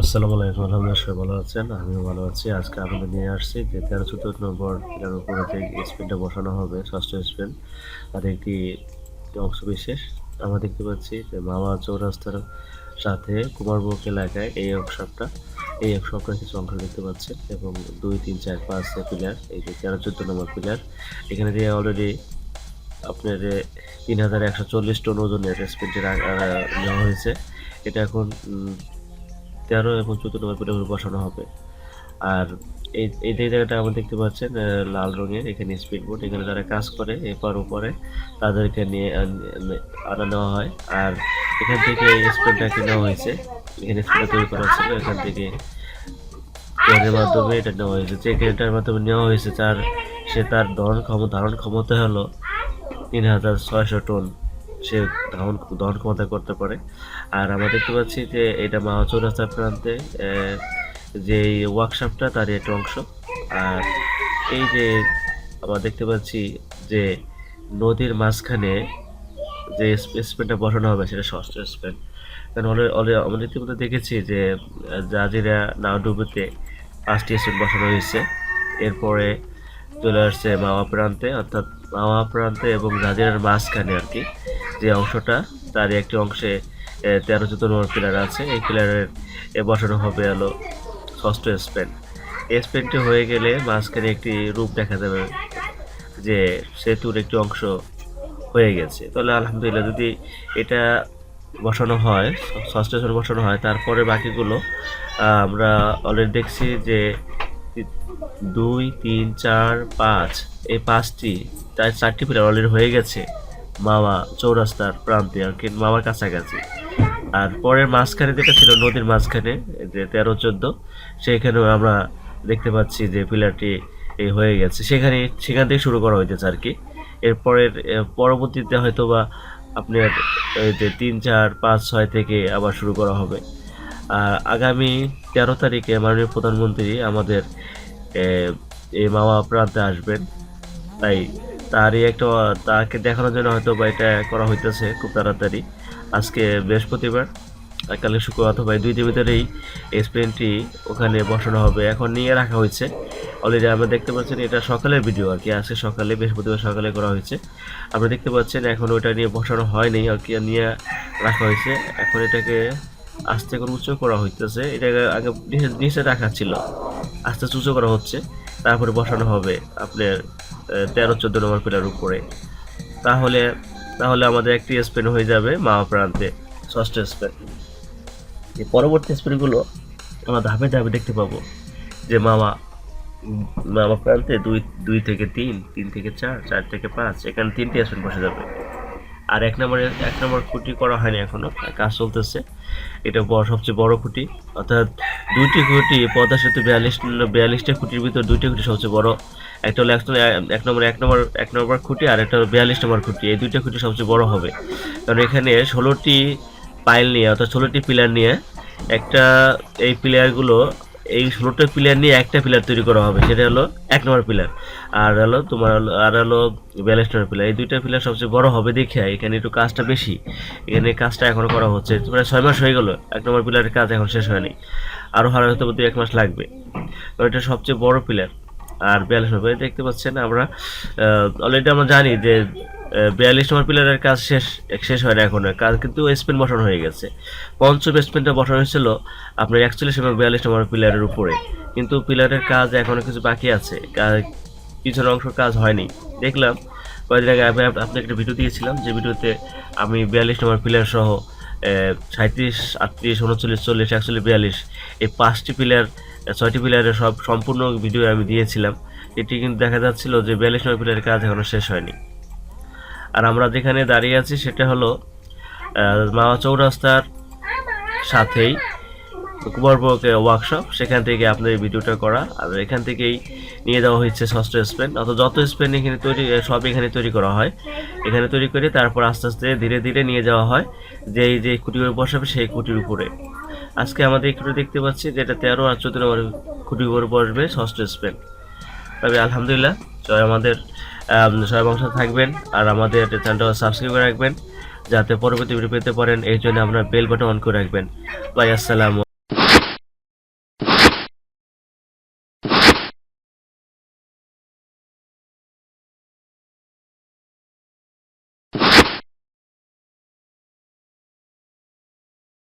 আসসালামু আলাইকুম, আলহামদুলিল্লাহ, সবাই ভালো আছেন? আমিও ভালো আছি। আজকে আপনাদের নিয়ে আসছি যে তেরো চোদ্দ নম্বর পিলার উপরে যে স্পেনটা বসানো হবে, ষষ্ঠ স্পেন, তার একটি অংশ বিশেষ। আমরা দেখতে পাচ্ছি যে মামা চৌরাস্তার সাথে কুমারবুক এলাকায় এই ওয়ার্কশপটা এই ওয়ার্কশপটার কিছু অংশ দেখতে পাচ্ছেন এবং দুই, তিন, চার, পাঁচ পিলার এই যে তেরো, চোদ্দ নম্বর পিলার এখানে দিয়ে অলরেডি আপনার তিন হাজার একশো চল্লিশ টন ওজনের স্পেনটি নেওয়া হয়েছে। এটা এখন তেরো এবং চোদ্দ নম্বর উপরে বসানো হবে। আর এই এই জায়গাটা আমরা দেখতে পাচ্ছেন লাল রঙের, এখানে স্পিড বোর্ড এখানে যারা কাজ করে এপার উপরে তাদেরকে নিয়ে আনা নেওয়া হয়। আর এখান থেকে স্পিডটাকে নেওয়া হয়েছে। এখানে স্পিড তৈরি করা ছিল এখান থেকে ক্রেনের মাধ্যমে এটা নেওয়া হয়েছে। যে ক্রেনটার মাধ্যমে নেওয়া হয়েছে, তার, সে তার দহন ক্ষমতা ধারণ ক্ষমতা হলো তিন হাজার ছয়শো টন। সে ধারণ দহন ক্ষমতা করতে পারে। আর আমরা দেখতে পাচ্ছি যে এটা মা চৌরাস্তার প্রান্তে যে ওয়ার্কশপটা তার একটা অংশ। আর এই যে আমরা দেখতে পাচ্ছি যে নদীর মাঝখানে যে স্পেনটা বসানো হবে সেটা ষষ্ঠ স্পেন কারণ অলরে- আমরা ইতিমধ্যে দেখেছি যে জাজিরা নাওডুবুতে পাঁচটি স্পেন বসানো হয়েছে। এরপরে চলে আসছে মাওয়া প্রান্তে, অর্থাৎ মাওয়া প্রান্তে এবং জাজিরার মাঝখানে আর কি। যে অংশটা তার একটি অংশে তেরো চোদ্দ নম্বর পিলার আছে। এই পিলারের বসানো হবে হলো ষষ্ঠ স্পেন স্পেনটি হয়ে গেলে মাঝখানে একটি রূপ দেখা যাবে যে সেতুর একটি অংশ হয়ে গেছে। তাহলে আলহামদুলিল্লাহ যদি এটা বসানো হয়, ষষ্ঠ স্পেন বসানো হয়, তারপরে বাকিগুলো আমরা অলরেডি দেখছি যে দুই, তিন, চার, পাঁচ, এই পাঁচটি, তার চারটি পিলার অলরেডি হয়ে গেছে। মামা চৌরাস্তার প্রান্তে আর কি, মামার কাছাকাছি। আর পরের মাঝখানে যেটা ছিল, নদীর মাঝখানে, যে তেরো চোদ্দ সেইখানেও আমরা দেখতে পাচ্ছি যে পিলারটি হয়ে গেছে। সেখানে, সেখান থেকে শুরু করা হইতেছে আর কি। এরপরের পরবর্তীতে হয়তো বা আপনার যে তিন, চার, পাঁচ, ছয় থেকে আবার শুরু করা হবে। আর আগামী তেরো তারিখে মাননীয় প্রধানমন্ত্রী আমাদের এই মামা প্রান্তে আসবেন। তাই তারই একটা, তাকে দেখানোর জন্য হয়তো বা এটা করা হইতেছে খুব তাড়াতাড়ি। আজকে বৃহস্পতিবার কালকে শুক্রবার অথবা দুই দিনের ভিতরেই এই স্প্রেনটি ওখানে বসানো হবে। এখন নিয়ে রাখা হয়েছে। অলরেডি আমরা দেখতে পাচ্ছেন এটা সকালের ভিডিও আর কি, আজকে সকালে, বৃহস্পতিবার সকালে করা হয়েছে। আপনারা দেখতে পাচ্ছেন এখন ওটা নিয়ে বসানো হয়নি আর কি, নিয়ে রাখা হয়েছে। এখন এটাকে আস্তে করে উঁচু করা হইতেছে। এটাকে আগে নিচে- রাখা ছিল। আস্তে আস্তে উঁচু করা হচ্ছে। তারপরে বসানো হবে আপনার তেরো চোদ্দ নম্বর পিলার উপরে। তাহলে তাহলে আমাদের একটি স্পেন হয়ে যাবে মা প্রান্তে, ষষ্ঠ স্পেন। এই পরবর্তী স্পেনগুলো আমরা ধাপে ধাপে দেখতে পাবো যে মামা মামা প্রান্তে দুই দুই থেকে তিন তিন থেকে চার চার থেকে পাঁচ, এখানে তিনটি স্পেন বসে যাবে। আর এক নম্বরে, এক নম্বর খুঁটি করা হয়নি এখনও কাজ চলতেছে। এটা বড়, সবচেয়ে বড় খুঁটি। অর্থাৎ দুইটি খুঁটি, পদ্মা সেতু বিয়াল্লিশ, বিয়াল্লিশটা খুঁটির ভিতর দুইটি খুঁটি সবচেয়ে বড়। একটা হলো এক নম্বর এক নম্বর এক নম্বর খুঁটি আর একটা হলো বিয়াল্লিশ নম্বর খুঁটি। এই দুইটা খুঁটি সবচেয়ে বড় হবে। কারণ এখানে ষোলোটি পাইল নিয়ে, অর্থাৎ ষোলোটি পিলার নিয়ে একটা এই প্লেয়ারগুলো এই ষোলোটা প্লেয়ার নিয়ে একটা পিলার তৈরি করা হবে। সেটা হলো এক নম্বর পিলার। আর হলো তোমার আর হলো নম্বর পিলার। এই দুইটা পিলার সবচেয়ে বড় হবে দেখে, এখানে একটু কাজটা বেশি। এখানে কাজটা এখনও করা হচ্ছে। প্রায় ছয় মাস হয়ে গেল, এক নম্বর পিলারের কাজ এখন শেষ হয়নি। আরও হার হতে দু এক মাস লাগবে। এটা সবচেয়ে বড় পিলার। আর বিয়াল্লিশ নম্বর দেখতে পাচ্ছেন আমরা অলরেডি আমরা জানি যে বিয়াল্লিশ নম্বর পিলারের কাজ শেষ শেষ হয় না এখনও। কাজ কিন্তু স্পেন বসানো হয়ে গেছে। পঞ্চম স্পেনটা বসানো হয়েছিল আপনার একচল্লিশ এবং বিয়াল্লিশ নম্বর পিলারের উপরে। কিন্তু পিলারের কাজ এখনও কিছু বাকি আছে। পিছনের অংশ কাজ হয়নি। দেখলাম কয়েকদিন আগে আমি আপ- আপনাকে একটা ভিডিও দিয়েছিলাম, যে ভিডিওতে আমি বিয়াল্লিশ নম্বর পিলার সহ সাঁত্রিশ আটত্রিশ, উনচল্লিশ, চল্লিশ, একচল্লিশ, বিয়াল্লিশ, এই পাঁচটি পিলার ছয়টি পিলারের সব সম্পূর্ণ ভিডিও আমি দিয়েছিলাম। এটি কিন্তু দেখা যাচ্ছিল যে বিয়াল্লিশ নম্বর পিলারের কাজ এখনও শেষ হয়নি। আর আমরা যেখানে দাঁড়িয়ে আছি সেটা হলো মাওয়া চৌরাস্তার সাথেই কুমারবক ওয়ার্কশপ সেখান থেকে আপনাদের ভিডিওটা করা আর এখান থেকেই নিয়ে যাওয়া হয়েছে ষষ্ঠ স্পেন অর্থাৎ যত স্পেন এখানে তৈরি সব এখানে তৈরি করা হয়। এখানে তৈরি করে তারপর আস্তে আস্তে ধীরে ধীরে নিয়ে যাওয়া হয় যে এই যে খুঁটির উপর বসাবে সেই খুঁটির উপরে। আজকে আমাদের একটু দেখতে পাচ্ছি যে এটা তেরো আর চোদ্দ নম্বর খুঁটির উপর বসবে ষষ্ঠ স্পেন তবে আলহামদুলিল্লাহ সবাই আমাদের আম, সবাই বংশ থাকবেন আর আমাদের চ্যানেলটা সাবস্ক্রাইব করে রাখবেন যাতে পরবর্তী ভিডিও পেতে পারেন এই জন্য আপনার বেল বাটন অন করে রাখবেন। ভাই আসসালাম